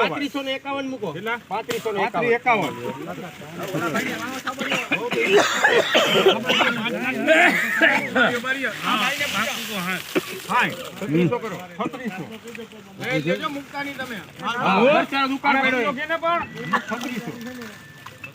પાંત્રીસો ને એકાવન મૂકો? પાંત્રીસો ને એકાવન. એકાવન. છત્રીસો.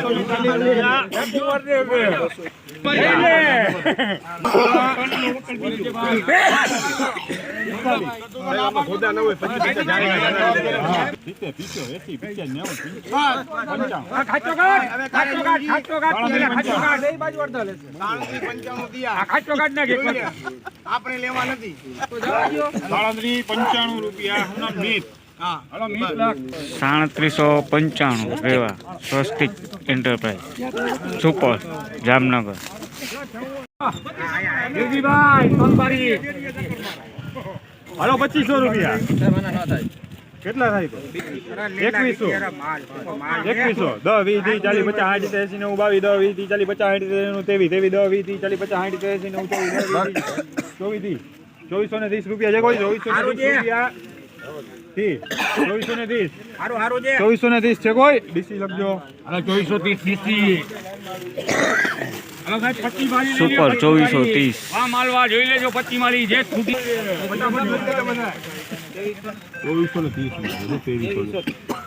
ચાલીસ. લેવા ચાલીસ. સાડત્રીસ, ચાલીસ છે કોઈ? સાડત્રીસો ને ચાલીસ રૂપિયા. આમાં ખોદા ન હોય, પછી પચાસ જાય. સિત્તેર, પિત્તોતેર, એંસી, પંચાણું, રૂપિયા સાડત્રીસો પંચાણું રેવા સ્વસ્તિક એન્ટરપ્રાઇઝ સુપર જામનગર હાલો પચીસો રૂપિયા કેટલા થાય એકવીસો એકવીસો દસ વીસ ત્રીસ ચાલીસ પચાસ સાઠ ત્રેસી નેવું બાવીસ દસ વીસ ત્રીસ ચાલીસ પચાસ સાઠ સિત્તેર, તેવી તેવીસ દસ વીસ ત્રીસ ચાલીસ પચાસ સાઠ ત્રેસી નેવું ચોવીસ ત્રીસ, ચોવીસ ત્રીસ ચોવીસો ને ત્રીસ રૂપિયા જે કોઈ ચોવીસો રૂપિયા ત્રીસ ચોવીસો ને ત્રીસ. ચોવીસો ને ત્રીસ છે કોઈ? ડીસી લખજો. ચોવીસો ત્રીસ ડીસી. સુપર ચોવીસો ત્રીસ. ચોવીસો ને ત્રીસ.